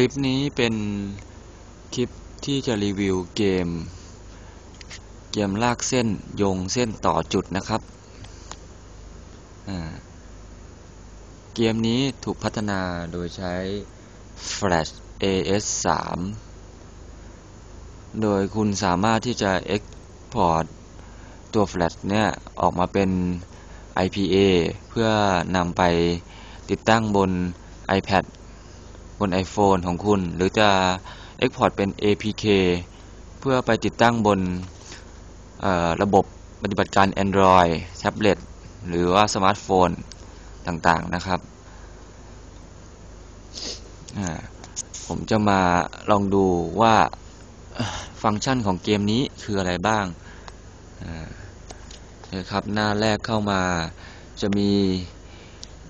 ลิปนี้เป็นคลิปที่จะรีวิวเกม เกมลากเส้นโยงเส้นต่อจุดนะครับ เกมนี้ถูกพัฒนาโดยใช้ Flash AS 3 โดยคุณสามารถที่จะ Export ตัว Flash เนี่ยออกมาเป็น IPA เพื่อนำไปติดตั้งบน iPad บน iPhone ของคุณ หรือจะ Export เป็น APK เพื่อไปติดตั้งบนระบบปฏิบัติการ Android แท็บเล็ตหรือว่าสมาร์ทโฟนต่างๆนะครับ ผมจะมาลองดูว่าฟังก์ชันของเกมนี้คืออะไรบ้างนะครับหน้าแรกเข้ามาจะมี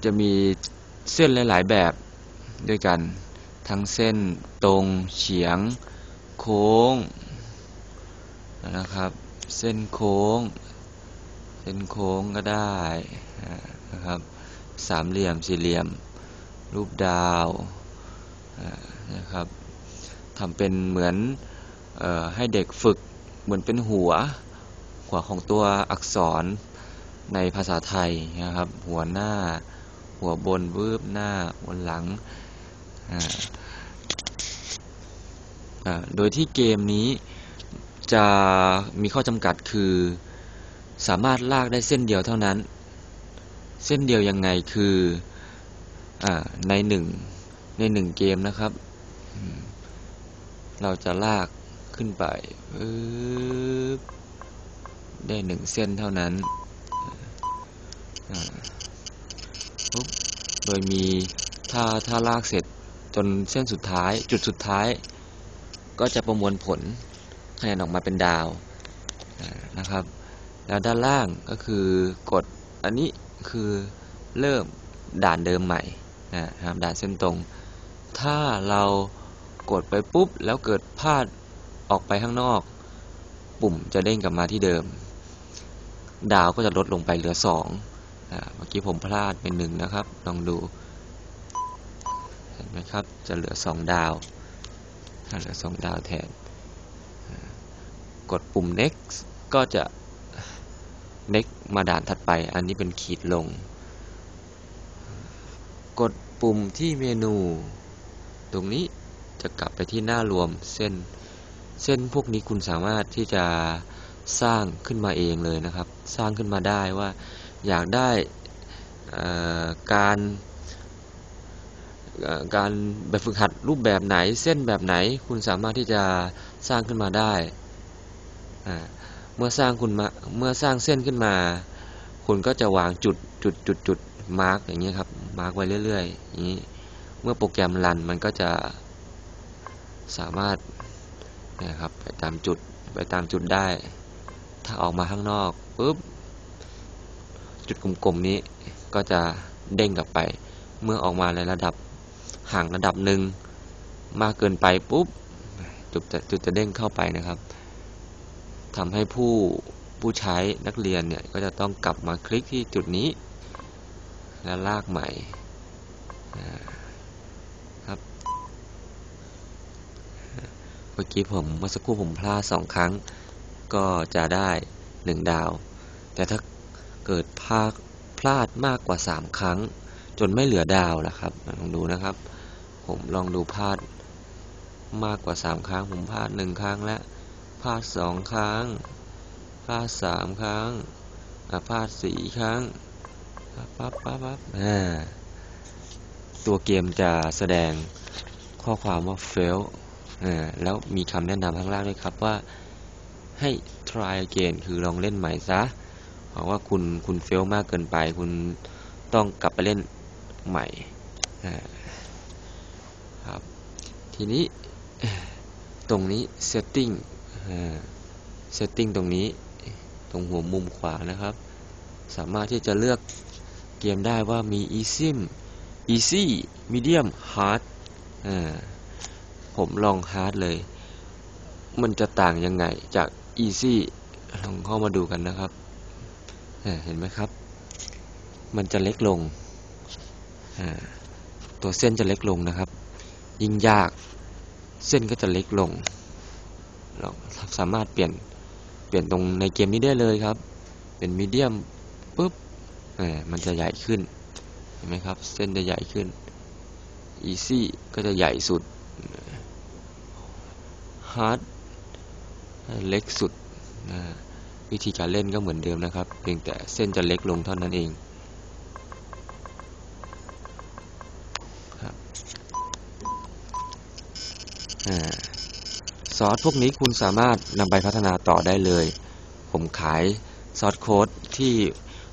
จะมีเส้นหลาย ๆ แบบ ด้วยกัน ทั้งเส้นตรงเฉียง โค้งนะครับ เส้นโค้ง เส้นโค้งก็ได้นะครับสามเหลี่ยมสี่เหลี่ยม รูปดาวนะครับทำเป็นเหมือนออให้เด็กฝึกเหมือนเป็นหัว หัวของตัวอักษรในภาษาไทยนะครับ หัวหน้า หัวบนวืบหน้าบนหลัง โดยที่เกมนี้จะมีข้อจำกัดคือสามารถลากได้เส้นเดียวเท่านั้น เส้นเดียวยังไงคืออในหนึ่งในหนึ่งเกมนะครับ เราจะลากขึ้นไปได้หนึ่งเส้นเท่านั้น โดยมีถ้าถ้าลากเสร็จ จนเส้นสุดท้าย จุดสุดท้าย ก็จะประมวลผลคะแนนออกมาเป็นดาวนะครับ แล้วด้านล่างก็คือกดอันนี้คือเริ่มด่านเดิมใหม่นะครับด่านเส้นตรง ถ้าเรากดไปปุ๊บ แล้วเกิดพลาดออกไปข้างนอก ปุ่มจะเด้งกลับมาที่เดิม ดาวก็จะลดลงไปเหลือสองเมื่อกี้ผมพลาดเป็นหนึ่งนะครับ ลองดู เห็นไหมครับ จะเหลือสองดาวเหลือสองดาวแทน กดปุ่ม next ก็จะ next มาด่านถัดไป อันนี้เป็นขีดลง กดปุ่มที่เมนู ตรงนี้จะกลับไปที่หน้ารวมเส้น เส้นพวกนี้คุณสามารถที่จะสร้างขึ้นมาเองเลยนะครับ สร้างขึ้นมาได้ว่าอยากได้การ การแบบฝึกหัดรูปแบบไหนเส้นแบบไหน คุณสามารถที่จะสร้างขึ้นมาได้ เมื่อสร้างคุณมาเมื่อสร้างเส้นขึ้นมา คุณก็จะวางจุดจุดจุดจุดมาร์กอย่างนี้ครับมาร์กไว้เรื่อยๆอย่างนี้เมื่อโปรแกรมรันมันก็จะสามารถนะครับไปตามจุดไปตามจุดได้ ถ้าออกมาข้างนอกปุ๊บจุดกลมๆนี้ก็จะเด้งกลับไป เมื่อออกมาในระดับ ห่างระดับหนึ่งมากเกินไปปุ๊บจุดจะจุดจะเด้งเข้าไปนะครับทำให้ผู้ผู้ใช้นักเรียนเนี่ยก็จะต้องกลับมาคลิกที่จุดนี้ แล้วลากใหม่ครับเมื่อกี้ผมเมื่อสักครู่ผมพลาดสองครั้ง ก็จะได้หนึ่งดาว แต่ถ้าเกิดพลาดพลาดมากกว่าสามครั้ง จนไม่เหลือดาวแล้วครับลองดูนะครับ ผมลองดูพลาดมากกว่าสามครั้ง ผมพลาดหนึ่งครั้งและพลาดสองครั้งพลาดสามครั้งพลาดสี่ครั้งปั๊บปั๊บปั๊บบตัวเกมจะแสดงข้อความว่า fail แล้วมีคำแนะนำข้างล่างด้วยครับว่าให้ try again คือลองเล่นใหม่ซะเพราะว่าคุณคุณเฟลมากเกินไป คุณต้องกลับไปเล่น ใหม่ครับทีนี้ตรงนี้ setting setting ตรงนี้ตรงหัวมุมขวานะครับ สามารถที่จะเลือกเกมได้ว่ามี easy easy medium hard ผมลอง hard เลย มันจะต่างยังไงจาก easy ลองเข้ามาดูกันนะครับ เห็นไหมครับ มันจะเล็กลง ตัวเส้นจะเล็กลงนะครับ ยิ่งยากเส้นก็จะเล็กลง เราสามารถเปลี่ยนเปลี่ยนตรงในเกมนี้ได้เลยครับ เป็นมีเดียมปุ๊บมันจะใหญ่ขึ้นเห็นไหมครับ เส้นจะใหญ่ขึ้น Easy ก็จะใหญ่สุด Hard เล็กสุดนะวิธีการเล่นก็เหมือนเดิมนะครับ เพียงแต่เส้นจะเล็กลงเท่านั้นเองครับอ่า ซอสพวกนี้คุณสามารถนำไปพัฒนาต่อได้เลย ผมขายซอสโค้ดที่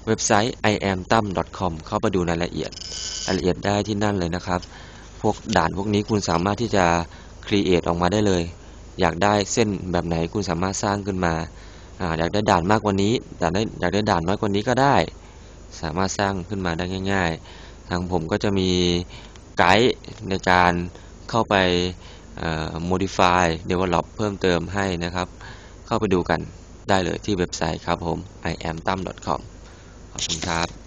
เว็บไซต์ iamtam.com เข้าไปดูรายละเอียดรายละเอียดได้ที่นั่นเลยนะครับ พวกด่านพวกนี้คุณสามารถที่จะ create ออกมาได้เลย อยากได้เส้นแบบไหนคุณสามารถสร้างขึ้นมาอยากได้ด่านมากกว่านี้อยากได้อยากได้ด่านน้อยกว่านี้ก็ได้ สามารถสร้างขึ้นมาได้ง่าย ๆ ทางผมก็จะมีไกด์ในการเข้าไป modify develop เพิ่มเติมให้นะครับ เข้าไปดูกันได้เลยที่เว็บไซต์ครับผม iamtam.com ขอบคุณครับ